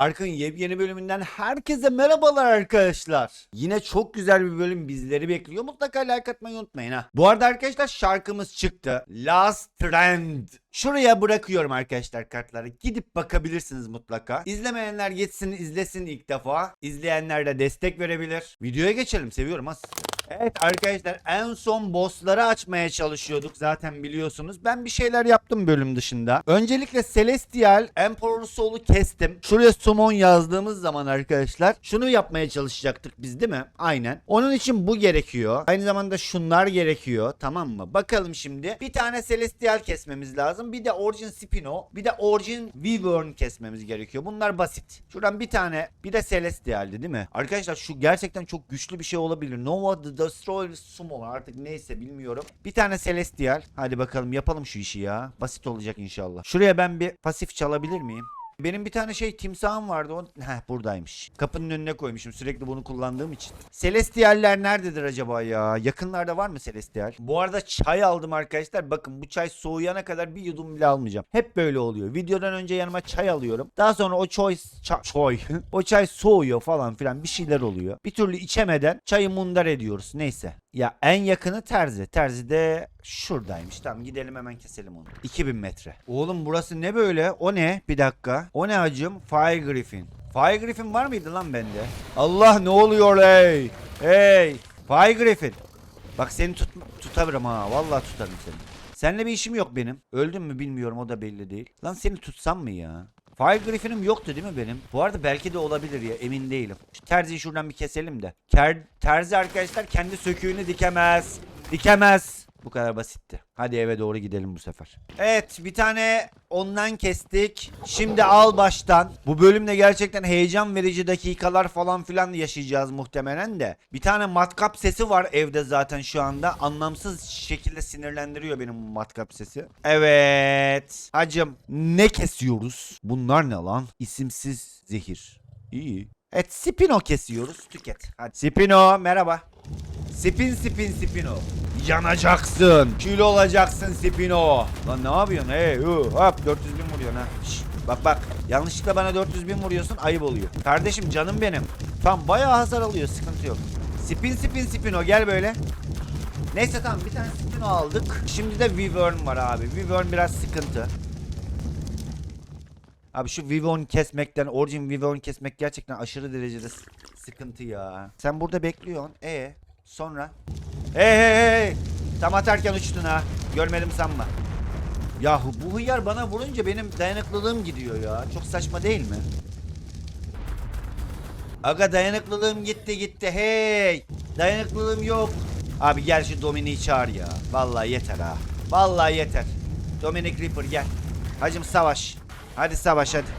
Ark'ın yepyeni bölümünden herkese merhabalar arkadaşlar. Yine çok güzel bir bölüm bizleri bekliyor. Mutlaka like atmayı unutmayın ha. Bu arada arkadaşlar şarkımız çıktı. Last Trend. Şuraya bırakıyorum arkadaşlar kartları. Gidip bakabilirsiniz mutlaka. İzlemeyenler gitsin izlesin ilk defa. İzleyenler de destek verebilir. Videoya geçelim seviyorum ha sizi. Evet arkadaşlar en son bossları açmaya çalışıyorduk zaten biliyorsunuz. Ben bir şeyler yaptım bölüm dışında. Öncelikle Celestial Emperor Soul'u kestim. Şuraya summon yazdığımız zaman arkadaşlar şunu yapmaya çalışacaktık biz değil mi? Aynen. Onun için bu gerekiyor. Aynı zamanda şunlar gerekiyor tamam mı? Bakalım şimdi. Bir tane Celestial kesmemiz lazım. Bir de Origin Spino. Bir de Origin Wyvern kesmemiz gerekiyor. Bunlar basit. Şuradan bir tane bir de Celestial'di değil mi? Arkadaşlar şu gerçekten çok güçlü bir şey olabilir. Nova Destroyer Summon artık neyse bilmiyorum. Bir tane Celestial. Hadi bakalım yapalım şu işi ya. Basit olacak inşallah. Şuraya ben bir pasif çalabilir miyim? Benim bir tane şey timsahım vardı. O... Heh buradaymış. Kapının önüne koymuşum sürekli bunu kullandığım için. Celestialler nerededir acaba ya? Yakınlarda var mı Celestial? Bu arada çay aldım arkadaşlar. Bakın bu çay soğuyana kadar bir yudum bile almayacağım. Hep böyle oluyor. Videodan önce yanıma çay alıyorum. Daha sonra o çay... ça- çay. o çay soğuyor falan filan bir şeyler oluyor. Bir türlü içemeden çayı mundar ediyoruz. Neyse. Ya en yakını terzi. Terzi de şuradaymış. Tamam gidelim hemen keselim onu. 2000 metre. Oğlum burası ne böyle? O ne? Bir dakika. O ne acım? Fire Griffin. Fire Griffin var mıydı lan bende? Allah ne oluyor hey? Hey! Fire Griffin. Bak seni tut tutabilirim ha. Vallahi tutarım seni. Seninle bir işim yok benim. Öldün mü bilmiyorum o da belli değil. Lan seni tutsam mı ya? Fire Griffin'im yoktu değil mi benim? Bu arada belki de olabilir ya emin değilim. Şu terziyi şuradan bir keselim de. Ker- terzi arkadaşlar kendi söküğünü dikemez. Dikemez. Bu kadar basitti. Hadi eve doğru gidelim bu sefer. Evet bir tane ondan kestik. Şimdi al baştan. Bu bölümde gerçekten heyecan verici dakikalar falan filan yaşayacağız muhtemelen de. Bir tane matkap sesi var evde zaten şu anda. Anlamsız şekilde sinirlendiriyor benim bu matkap sesi. Evet. Hacım ne kesiyoruz? Bunlar ne lan? İsimsiz zehir. İyi. Evet Spino kesiyoruz. Tüket. Hadi. Spino merhaba. Spin spin Spino. Yanacaksın. Kül olacaksın Spino. Lan ne yapıyorsun? Hey hop 400 bin vuruyorsun ha. Şş, bak bak. Yanlışlıkla bana 400 bin vuruyorsun ayıp oluyor. Kardeşim canım benim. Tam bayağı hasar alıyor sıkıntı yok. Spin spin Spino gel böyle. Neyse tamam bir tane Spino aldık. Şimdi de Wyvern var abi. Wyvern biraz sıkıntı. Abi şu Vivon kesmekten, Origin Vivon kesmek gerçekten aşırı derecede sıkıntı ya. Sen burada bekliyorsun. E sonra? Hey hey hey! Tam atarken uçtun ha. Görmedim sanma. Yahu bu hıyar bana vurunca benim dayanıklılığım gidiyor ya. Çok saçma değil mi? Aga dayanıklılığım gitti gitti hey. Dayanıklılığım yok. Abi gel şu Dominik'i çağır ya. Vallahi yeter ha. Vallahi yeter. Dominic Reaper gel. Hacım savaş. Hadi savaş hadi.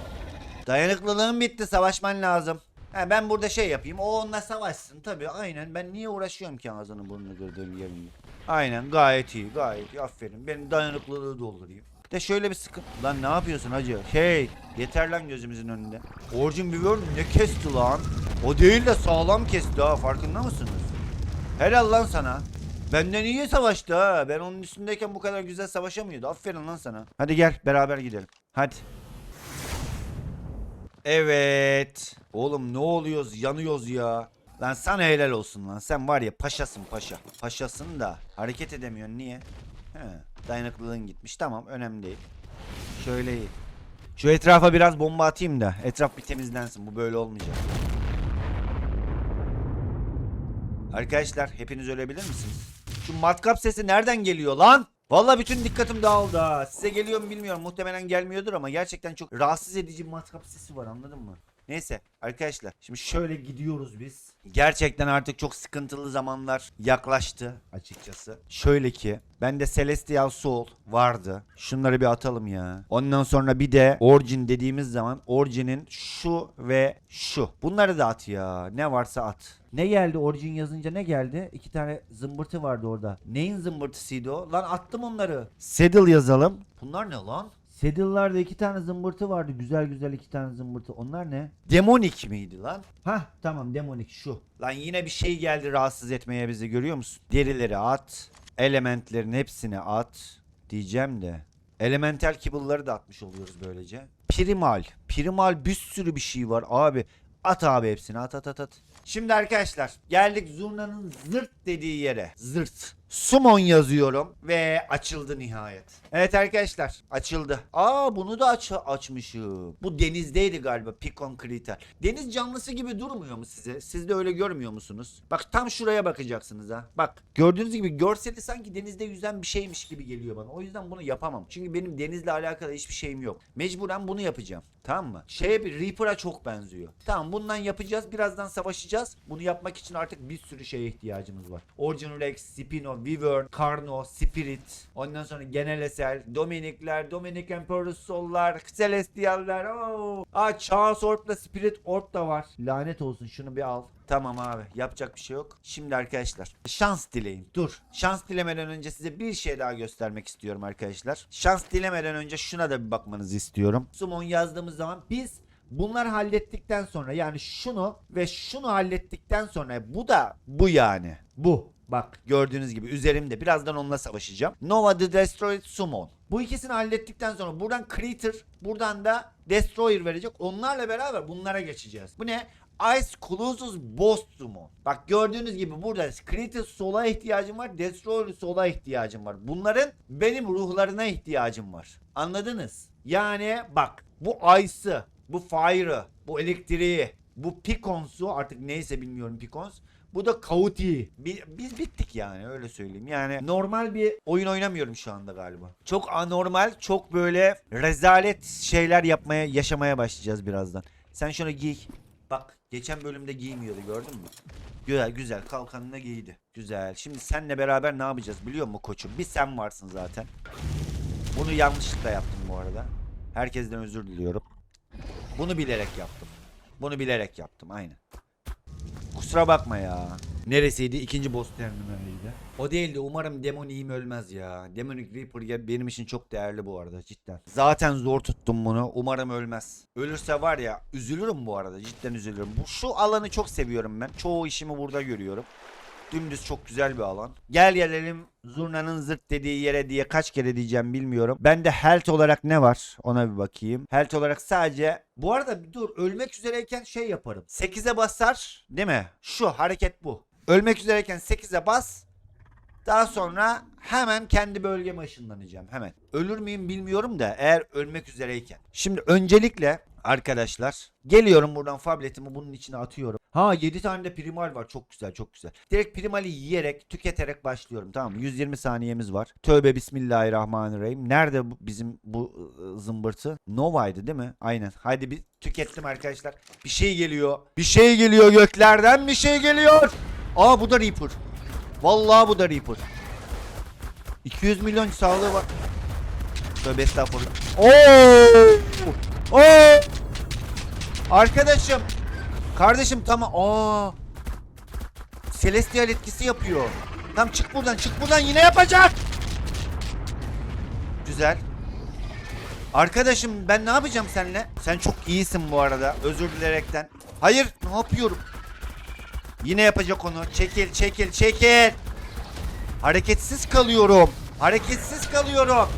Dayanıklılığım bitti savaşman lazım. Ha, ben burada şey yapayım o onunla savaşsın tabii aynen ben niye uğraşıyorum ki ağzını burnunu kırdığım yerinde. Aynen gayet iyi gayet iyi aferin benim dayanıklılığı doldurayım. De şöyle bir sıkıntı. Lan ne yapıyorsun hacı? Hey yeter lan gözümüzün önünde. Origin Wyvern ne kesti lan? O değil de sağlam kesti ha farkında mısınız? Helal lan sana. Benden iyi savaştı ha. Ben onun üstündeyken bu kadar güzel savaşamıyordu. Aferin lan sana. Hadi gel beraber gidelim. Hadi. Evet. Oğlum ne oluyoruz? Yanıyoruz ya. Lan sana helal olsun lan. Sen var ya paşasın paşa. Paşasın da hareket edemiyorsun. Niye? He, dayanıklılığın gitmiş. Tamam önemli değil. Şöyle iyi. Şu etrafa biraz bomba atayım da etraf bir temizlensin. Bu böyle olmayacak. Arkadaşlar hepiniz ölebilir misiniz? Şu matkap sesi nereden geliyor lan? Vallahi bütün dikkatim dağıldı ha. Size geliyor mu bilmiyorum. Muhtemelen gelmiyordur ama gerçekten çok rahatsız edici matkap sesi var anladın mı? Neyse arkadaşlar şimdi şöyle gidiyoruz biz. Gerçekten artık çok sıkıntılı zamanlar yaklaştı açıkçası. Şöyle ki bende Celestial Soul vardı. Şunları bir atalım ya. Ondan sonra bir de Origin dediğimiz zaman Origin'in şu ve şu. Bunları da at ya. Ne varsa at. Ne geldi Origin yazınca ne geldi? İki tane zımbırtı vardı orada. Neyin zımbırtısıydı o? Lan attım onları. Saddle yazalım. Bunlar ne lan? Saddle'larda iki tane zımbırtı vardı. Güzel güzel iki tane zımbırtı. Onlar ne? Demonik miydi lan? Hah tamam demonik şu. Lan yine bir şey geldi rahatsız etmeye bizi görüyor musun? Derileri at. Elementlerin hepsini at. Diyeceğim de. Elemental kibble'ları da atmış oluyoruz böylece. Primal. Primal bir sürü bir şey var abi. At abi hepsini at at at at. Şimdi arkadaşlar geldik zurnanın zırt dediği yere. Zırt. Summon yazıyorum ve açıldı nihayet. Evet arkadaşlar açıldı. Aa bunu da aç açmışım. Bu denizdeydi galiba Picon Kriter. Deniz canlısı gibi durmuyor mu size? Siz de öyle görmüyor musunuz? Bak tam şuraya bakacaksınız ha. Bak gördüğünüz gibi görseli sanki denizde yüzen bir şeymiş gibi geliyor bana. O yüzden bunu yapamam. Çünkü benim denizle alakalı hiçbir şeyim yok. Mecburen bunu yapacağım. Tamam mı? Bir Reaper'a çok benziyor. Tamam bundan yapacağız. Birazdan savaşacağız. Bunu yapmak için artık bir sürü şeye ihtiyacımız var. Origin Rex, Spino, Wyvern, Carno, Spirit. Ondan sonra Genel Eser, Dominikler, Dominic Emperor Soul'lar, Celestial'ler. Oo. Aa Chaos Orb'la Spirit Orb da var. Lanet olsun şunu bir al. Tamam abi yapacak bir şey yok. Şimdi arkadaşlar şans dileyin. Dur. Şans dilemeden önce size bir şey daha göstermek istiyorum arkadaşlar. Şans dilemeden önce şuna da bir bakmanızı istiyorum. Summon yazdığımız zaman biz bunları hallettikten sonra yani şunu ve şunu hallettikten sonra bu da bu yani. Bu. Bak gördüğünüz gibi üzerimde birazdan onunla savaşacağım. Nova the Destroyed Summon. Bu ikisini hallettikten sonra buradan Creator, buradan da Destroyer verecek. Onlarla beraber bunlara geçeceğiz. Bu ne? Ice Colossus Boss Summon. Bak gördüğünüz gibi burada Creator sola ihtiyacım var. Destroyer sola ihtiyacım var. Bunların benim ruhlarına ihtiyacım var. Anladınız? Yani bak bu Ice'ı, bu Fire'ı, bu elektriği, bu Picons'u artık neyse bilmiyorum Picons. Bu da Kauti. Bi- Biz bittik yani öyle söyleyeyim. Yani normal bir oyun oynamıyorum şu anda galiba. Çok anormal, çok böyle rezalet şeyler yapmaya, yaşamaya başlayacağız birazdan. Sen şunu giy. Bak geçen bölümde giymiyordu gördün mü? Güzel güzel kalkanını giydi. Güzel. Şimdi senle beraber ne yapacağız biliyor musun koçum? Bir sen varsın zaten. Bunu yanlışlıkla yaptım bu arada. Herkesten özür diliyorum. Bunu bilerek yaptım. Bunu bilerek yaptım aynen. Kusura bakma ya. Neresiydi? İkinci boss terminaliydi. O değildi. Umarım Demoniğim ölmez ya. Demonic Reaper ya benim için çok değerli bu arada cidden. Zaten zor tuttum bunu. Umarım ölmez. Ölürse var ya üzülürüm bu arada. Cidden üzülürüm. Bu şu alanı çok seviyorum ben. Çoğu işimi burada görüyorum. Dümdüz çok güzel bir alan. Gel gelelim zurnanın zırt dediği yere diye kaç kere diyeceğim bilmiyorum. Bende health olarak ne var? Ona bir bakayım. Health olarak sadece bu arada dur ölmek üzereyken şey yaparım. 8'e basar değil mi? Şu hareket bu. Ölmek üzereyken 8'e bas. Daha sonra hemen kendi bölgeme ışınlanacağım. Hemen. Ölür müyüm bilmiyorum da eğer ölmek üzereyken. Şimdi öncelikle arkadaşlar geliyorum buradan fabletimi bunun içine atıyorum. Ha 7 tane de primal var. Çok güzel çok güzel. Direkt primali yiyerek tüketerek başlıyorum tamam mı? 120 saniyemiz var. Tövbe bismillahirrahmanirrahim. Nerede bu, bizim bu ı, zımbırtı? Nova'ydı değil mi? Aynen. Haydi bir tükettim arkadaşlar. Bir şey geliyor. Bir şey geliyor göklerden bir şey geliyor. Aa bu da Reaper. Vallahi bu da Reaper. 200 milyon sağlığı var. Tövbe estağfurullah. Oo! Oo! Arkadaşım. Kardeşim tamam. Aa! Celestial etkisi yapıyor. Tam çık buradan, çık buradan yine yapacak. Güzel. Arkadaşım ben ne yapacağım seninle? Sen çok iyisin bu arada. Özür dilerekten. Hayır, ne yapıyorum? Yine yapacak onu. Çekil, çekil, çekil. Hareketsiz kalıyorum. Hareketsiz kalıyorum.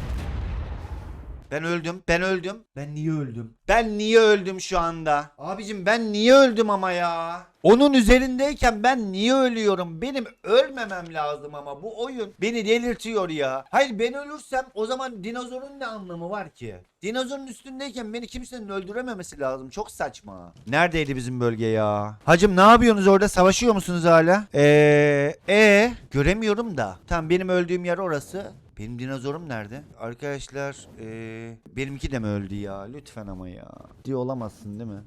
Ben öldüm. Ben öldüm. Ben niye öldüm? Ben niye öldüm şu anda? Abicim ben niye öldüm ama ya? Onun üzerindeyken ben niye ölüyorum? Benim ölmemem lazım ama bu oyun beni delirtiyor ya. Hayır ben ölürsem o zaman dinozorun ne anlamı var ki? Dinozorun üstündeyken beni kimsenin öldürememesi lazım. Çok saçma. Neredeydi bizim bölge ya? Hacım ne yapıyorsunuz orada? Savaşıyor musunuz hala? Eee, e göremiyorum da. Tamam benim öldüğüm yer orası. Benim dinozorum nerede? Arkadaşlar eee benimki de mi öldü ya? Lütfen ama ya. Diye olamazsın değil mi?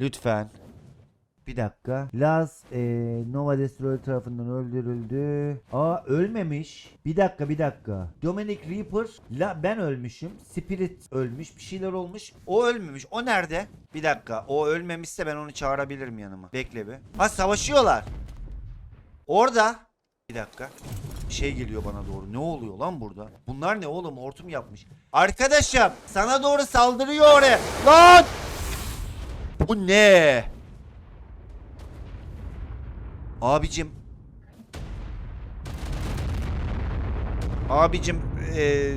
Lütfen. Bir dakika. Laz eee, Nova Destroyer tarafından öldürüldü. Aa ölmemiş. Bir dakika bir dakika. Dominic Reaper. La, ben ölmüşüm. Spirit ölmüş. Bir şeyler olmuş. O ölmemiş. O nerede? Bir dakika. O ölmemişse ben onu çağırabilirim yanıma. Bekle bir. Ha savaşıyorlar. Orada. Bir dakika. Şey geliyor bana doğru. Ne oluyor lan burada? Bunlar ne oğlum? Hortum yapmış. Arkadaşım sana doğru saldırıyor oraya. Lan! Bu ne? Abicim. Abicim eee,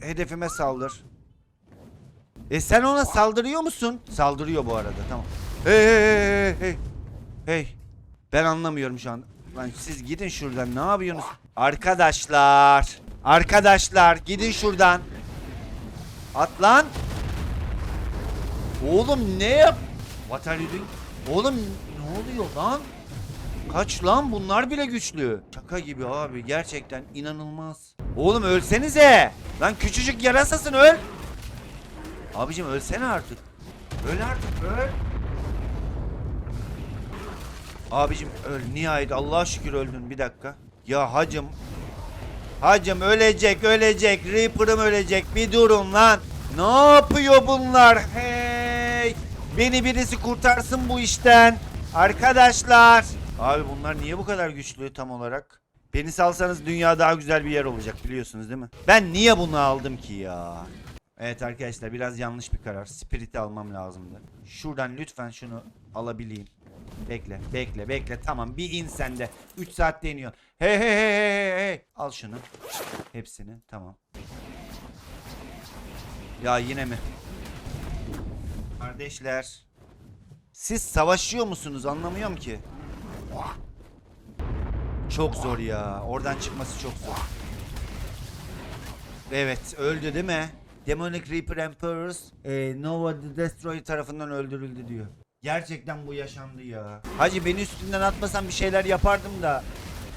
hedefime saldır. E sen ona saldırıyor musun? Saldırıyor bu arada tamam. Hey hey hey hey. Hey. Ben anlamıyorum şu an. Lan siz gidin şuradan ne yapıyorsunuz? Arkadaşlar. Arkadaşlar gidin şuradan. At lan. Oğlum ne yap? What are you doing? Oğlum ne oluyor lan? Kaç lan bunlar bile güçlü. Şaka gibi abi gerçekten inanılmaz. Oğlum ölsenize. Lan küçücük yarasasın öl. Abicim ölsene artık. Öl artık öl. Abicim öl nihayet Allah'a şükür öldün bir dakika. Ya hacım. Hacım ölecek ölecek Reaper'ım ölecek bir durun lan. Ne yapıyor bunlar? Hey! Beni birisi kurtarsın bu işten. Arkadaşlar. Abi bunlar niye bu kadar güçlü tam olarak? Beni salsanız dünya daha güzel bir yer olacak biliyorsunuz değil mi? Ben niye bunu aldım ki ya? Evet arkadaşlar biraz yanlış bir karar. Spirit'i almam lazımdı. Şuradan lütfen şunu alabileyim. Bekle, bekle, bekle. Tamam bir in sen de. 3 saatte iniyor. Hey hey hey hey hey. Al şunu. Hepsini. Tamam. Ya yine mi? Kardeşler. Siz savaşıyor musunuz? Anlamıyorum ki. Çok zor ya. Oradan çıkması çok zor. Evet öldü değil mi? Demonic Reaper Emperors e, Nova the Destroyer tarafından öldürüldü diyor. Gerçekten bu yaşandı ya. Hacı beni üstünden atmasan bir şeyler yapardım da.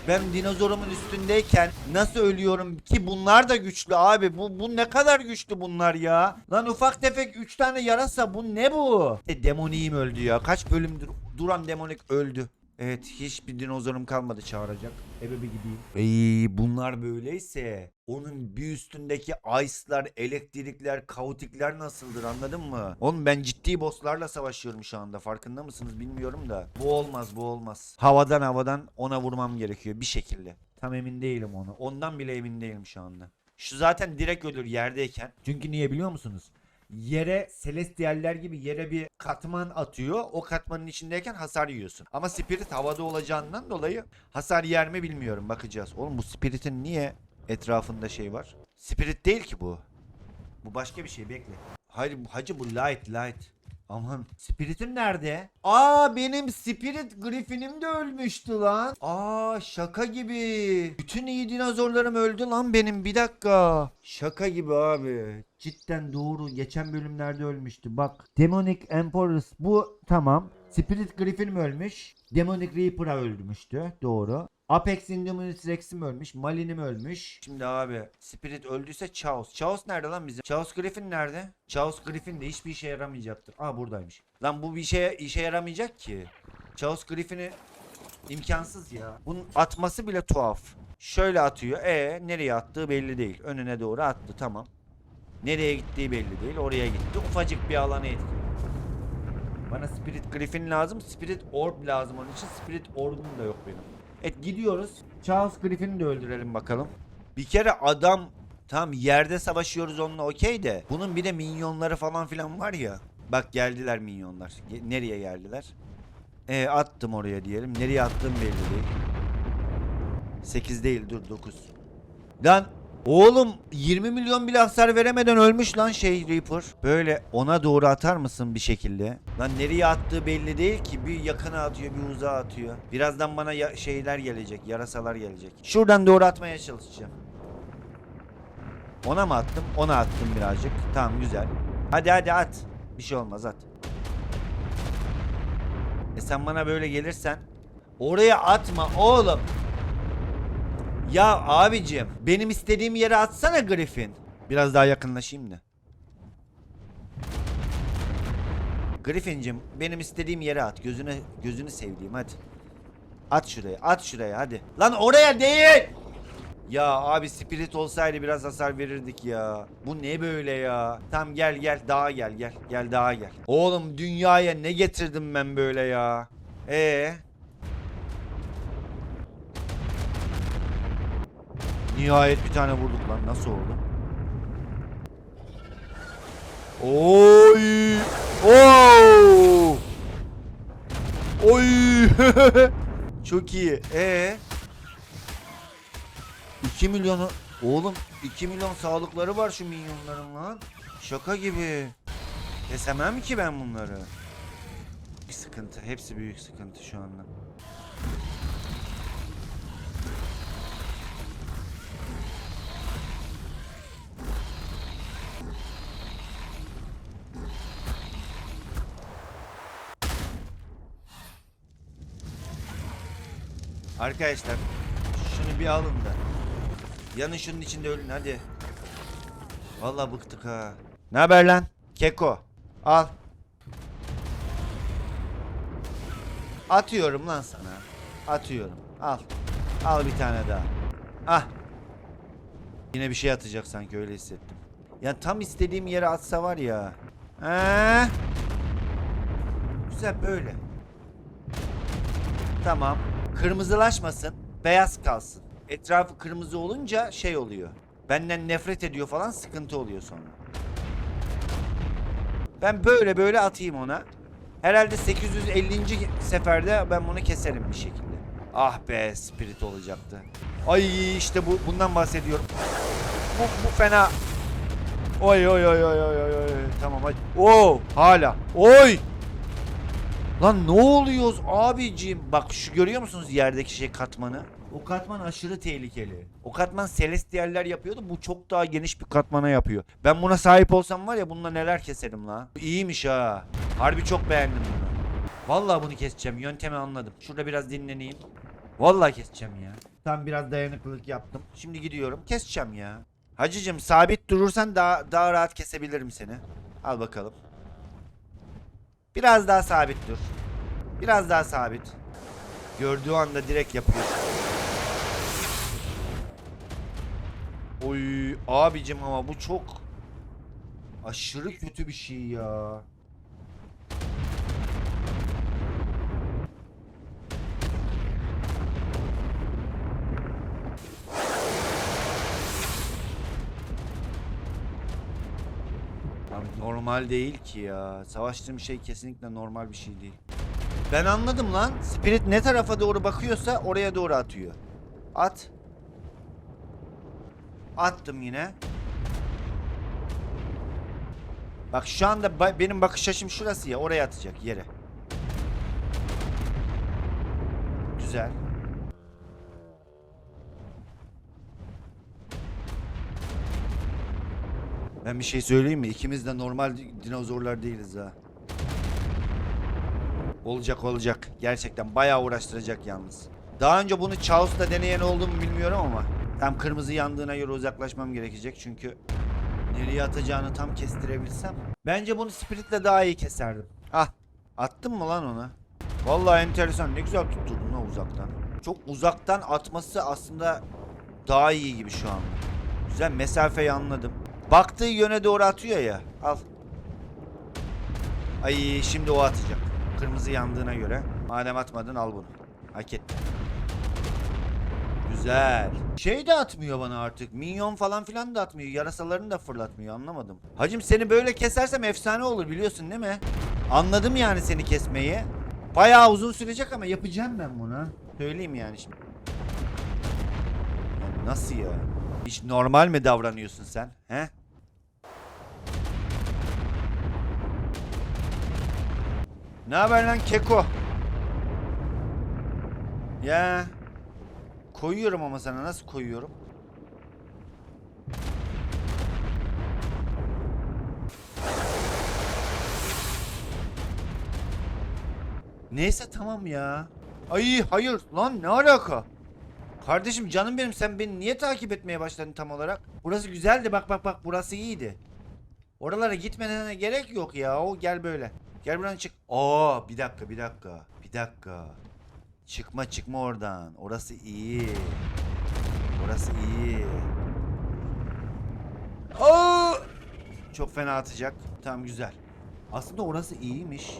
Ben dinozorumun üstündeyken nasıl ölüyorum ki bunlar da güçlü abi. Bu, bu ne kadar güçlü bunlar ya. Lan ufak tefek 3 tane yarasa bu ne bu? E, demoniğim öldü ya. Kaç bölümdür duran demonik öldü. Evet hiçbir dinozorum kalmadı çağıracak. Eve bir gideyim. Ey bunlar böyleyse onun bir üstündeki ice'lar, elektrikler, kaotikler nasıldır anladın mı? Oğlum ben ciddi bosslarla savaşıyorum şu anda farkında mısınız bilmiyorum da. Bu olmaz bu olmaz. Havadan havadan ona vurmam gerekiyor bir şekilde. Tam emin değilim onu. Ondan bile emin değilim şu anda. Şu zaten direkt ölür yerdeyken. Çünkü niye biliyor musunuz? Yere celestialler gibi yere bir katman atıyor. O katmanın içindeyken hasar yiyorsun. Ama spirit havada olacağından dolayı hasar yer mi bilmiyorum. Bakacağız. Oğlum bu spiritin niye etrafında şey var? Spirit değil ki bu. Bu başka bir şey bekle. Hayır hacı bu light light. Aman spiritim nerede? Aa benim spirit griffinim de ölmüştü lan. Aa şaka gibi. Bütün iyi dinozorlarım öldü lan benim bir dakika. Şaka gibi abi. Cidden doğru. Geçen bölümlerde ölmüştü. Bak. Demonic Emperors bu tamam. Spirit Griffin ölmüş. Demonic Reaper'a öldürmüştü. Doğru. Apex Indominus Rex'im ölmüş. Malin'im ölmüş. Şimdi abi Spirit öldüyse Chaos. Chaos nerede lan bizim? Chaos Griffin nerede? Chaos Griffin de hiçbir işe yaramayacaktır. Aa buradaymış. Lan bu bir şeye işe yaramayacak ki. Chaos Griffin'i imkansız ya. Bunun atması bile tuhaf. Şöyle atıyor. E nereye attığı belli değil. Önüne doğru attı tamam. Nereye gittiği belli değil. Oraya gitti. Ufacık bir alana etkili. Bana Spirit Griffin lazım. Spirit Orb lazım onun için. Spirit Orb'um da yok benim. Evet gidiyoruz. Charles Griffin'i de öldürelim bakalım. Bir kere adam tam yerde savaşıyoruz onunla okey de. Bunun bir de minyonları falan filan var ya. Bak geldiler minyonlar. Nereye geldiler? E, attım oraya diyelim. Nereye attığım belli değil. 8 değil dur 9. Lan oğlum 20 milyon bile hasar veremeden ölmüş lan şey Reaper. Böyle ona doğru atar mısın bir şekilde? Lan nereye attığı belli değil ki. Bir yakına atıyor bir uzağa atıyor. Birazdan bana ya- şeyler gelecek. Yarasalar gelecek. Şuradan doğru atmaya çalışacağım. Ona mı attım? Ona attım birazcık. Tamam güzel. Hadi hadi at. Bir şey olmaz at. E sen bana böyle gelirsen oraya atma oğlum. Ya abicim benim istediğim yere atsana Griffin. Biraz daha yakınlaşayım da. Griffin'cim benim istediğim yere at. Gözünü gözünü sevdiğim hadi. At şuraya, at şuraya hadi. Lan oraya değil. Ya abi spirit olsaydı biraz hasar verirdik ya. Bu ne böyle ya? Tamam gel gel daha gel gel. Gel daha gel. Oğlum dünyaya ne getirdim ben böyle ya? Ee? Nihayet bir tane vurduk lan. Nasıl oldu? Oy! Oo! Oy! Çok iyi. Ee? 2 milyonu oğlum 2 milyon sağlıkları var şu minyonların lan. Şaka gibi. Kesemem ki ben bunları. Bir sıkıntı. Hepsi büyük sıkıntı şu anda. Arkadaşlar şunu bir alın da. Yanın şunun içinde ölün hadi. Vallahi bıktık ha. Ne haber lan? Keko. Al. Atıyorum lan sana. Atıyorum. Al. Al bir tane daha. Ah. Yine bir şey atacak sanki öyle hissettim. Ya tam istediğim yere atsa var ya. He? Güzel böyle. Tamam. Kırmızılaşmasın. Beyaz kalsın. Etrafı kırmızı olunca şey oluyor. Benden nefret ediyor falan sıkıntı oluyor sonra. Ben böyle böyle atayım ona. Herhalde 850. seferde ben bunu keserim bir şekilde. Ah be spirit olacaktı. Ay işte bu bundan bahsediyorum. Bu, bu fena. Oy oy oy oy oy oy oy. Tamam hadi. Oo hala. Oy. Lan ne oluyoruz abicim? Bak şu görüyor musunuz yerdeki şey katmanı? O katman aşırı tehlikeli. O katman celestialler yapıyordu. Bu çok daha geniş bir katmana yapıyor. Ben buna sahip olsam var ya bununla neler keserim la. İyiymiş ha. Harbi çok beğendim bunu. Vallahi bunu keseceğim. Yöntemi anladım. Şurada biraz dinleneyim. Vallahi keseceğim ya. Tam biraz dayanıklılık yaptım. Şimdi gidiyorum. Keseceğim ya. Hacıcım sabit durursan daha daha rahat kesebilirim seni. Al bakalım. Biraz daha sabit dur. Biraz daha sabit. Gördüğü anda direkt yapıyor. Oy abicim ama bu çok aşırı kötü bir şey ya. Normal değil ki ya. Savaştığım şey kesinlikle normal bir şey değil. Ben anladım lan. Spirit ne tarafa doğru bakıyorsa oraya doğru atıyor. At. Attım yine. Bak şu anda ba- benim bakış açım şurası ya. Oraya atacak yere. Güzel. Ben bir şey söyleyeyim mi? İkimiz de normal di- dinozorlar değiliz ha. Olacak olacak. Gerçekten bayağı uğraştıracak yalnız. Daha önce bunu Chaos'ta deneyen oldu mu bilmiyorum ama tam kırmızı yandığına göre uzaklaşmam gerekecek çünkü nereye atacağını tam kestirebilsem. Bence bunu Spirit'le daha iyi keserdim. Ah attın mı lan ona? Vallahi enteresan ne güzel tutturdun lan uzaktan. Çok uzaktan atması aslında daha iyi gibi şu an. Güzel mesafeyi anladım. Baktığı yöne doğru atıyor ya. Al. Ay şimdi o atacak. Kırmızı yandığına göre. Madem atmadın al bunu. Hak ettin. Güzel. Şey de atmıyor bana artık. Minyon falan filan da atmıyor. Yarasalarını da fırlatmıyor. Anlamadım. Hacım seni böyle kesersem efsane olur biliyorsun değil mi? Anladım yani seni kesmeyi. Bayağı uzun sürecek ama yapacağım ben bunu. Söyleyeyim yani şimdi. Ya nasıl ya? Hiç normal mi davranıyorsun sen? He? Ne haber lan keko? Ya. Koyuyorum ama sana nasıl koyuyorum? Neyse tamam ya. Ay hayır lan ne alaka? Kardeşim canım benim sen beni niye takip etmeye başladın tam olarak? Burası güzeldi bak bak bak burası iyiydi. Oralara gitmene gerek yok ya. O gel böyle. Gel buradan çık. Aa bir dakika bir dakika. Bir dakika. Çıkma çıkma oradan. Orası iyi. Orası iyi. Aa! Çok fena atacak. Tamam güzel. Aslında orası iyiymiş.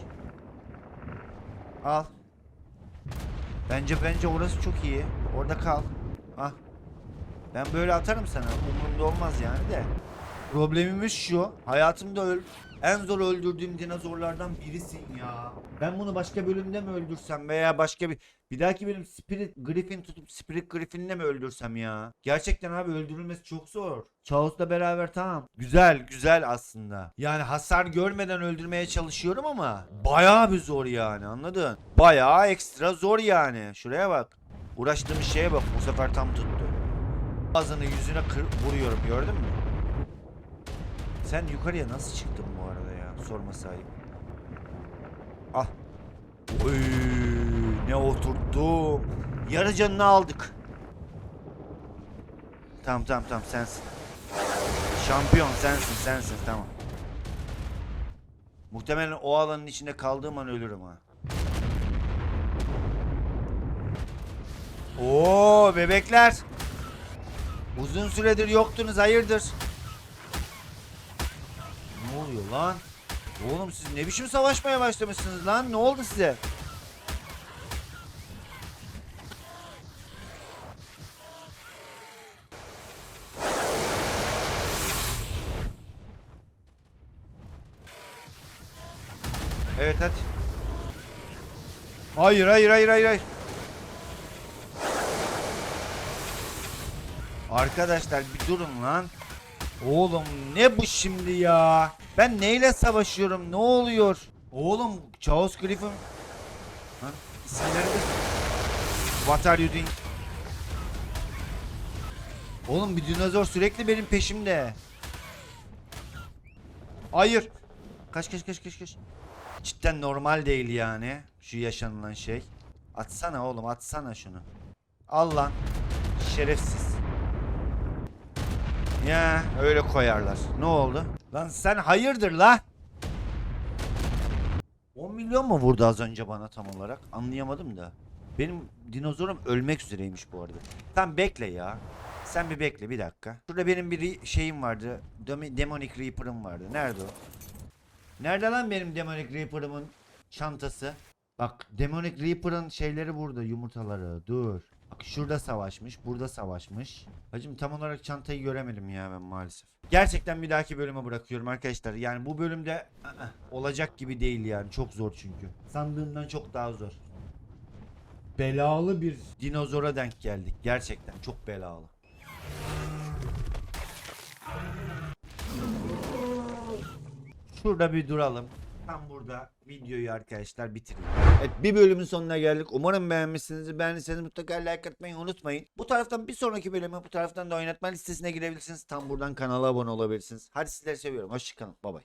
Al. Bence bence orası çok iyi. Orada kal. Ah. Ben böyle atarım sana. Umurumda olmaz yani de. Problemimiz şu. Hayatımda öl en zor öldürdüğüm dinozorlardan birisin ya. Ben bunu başka bölümde mi öldürsem veya başka bir bir dahaki bölüm Spirit Griffin tutup Spirit Griffin'le mi öldürsem ya? Gerçekten abi öldürülmesi çok zor. Chaos'la beraber tamam. Güzel güzel aslında. Yani hasar görmeden öldürmeye çalışıyorum ama bayağı bir zor yani anladın? Bayağı ekstra zor yani. Şuraya bak. Uğraştığım şeye bak bu sefer tam tuttu. Ağzını yüzüne kır vuruyorum gördün mü? Sen yukarıya nasıl çıktın bu arada ya? Sorma sahip. Ah. Oy, ne oturttum. Yarı canını aldık. Tamam tamam tamam sensin. Şampiyon sensin sensin tamam. Muhtemelen o alanın içinde kaldığım an ölürüm ha. Oo bebekler. Uzun süredir yoktunuz hayırdır? Ne oluyor lan? Oğlum siz ne biçim savaşmaya başlamışsınız lan? Ne oldu size? Evet hadi. Hayır hayır hayır hayır hayır. Arkadaşlar bir durun lan. Oğlum ne bu şimdi ya? Ben neyle savaşıyorum? Ne oluyor? Oğlum Chaos Griffin. Ha? İsimleri de... What are you doing? Oğlum bir dinozor sürekli benim peşimde. Hayır. Kaç kaç kaç kaç kaç. Cidden normal değil yani. Şu yaşanılan şey. Atsana oğlum atsana şunu. Al lan. Şerefsiz. Ya öyle koyarlar. Ne oldu? Lan sen hayırdır la? 10 milyon mu vurdu az önce bana tam olarak? Anlayamadım da. Benim dinozorum ölmek üzereymiş bu arada. Tam bekle ya. Sen bir bekle bir dakika. Şurada benim bir şeyim vardı. Demonic Reaper'ım vardı. Nerede o? Nerede lan benim Demonic Reaper'ımın çantası? Bak Demonic Reaper'ın şeyleri burada yumurtaları. Dur. Şurada savaşmış, burada savaşmış. Hacım tam olarak çantayı göremedim ya ben maalesef. Gerçekten bir dahaki bölüme bırakıyorum arkadaşlar. Yani bu bölümde ı-ı, olacak gibi değil yani. Çok zor çünkü. Sandığımdan çok daha zor. Belalı bir dinozora denk geldik. Gerçekten çok belalı. Şurada bir duralım. Tam burada videoyu arkadaşlar bitireyim. Evet bir bölümün sonuna geldik. Umarım beğenmişsinizdir. Beğendiyseniz mutlaka like atmayı unutmayın. Bu taraftan bir sonraki bölümü bu taraftan da oynatma listesine girebilirsiniz. Tam buradan kanala abone olabilirsiniz. Hadi sizleri seviyorum. Hoşçakalın. Bay bay.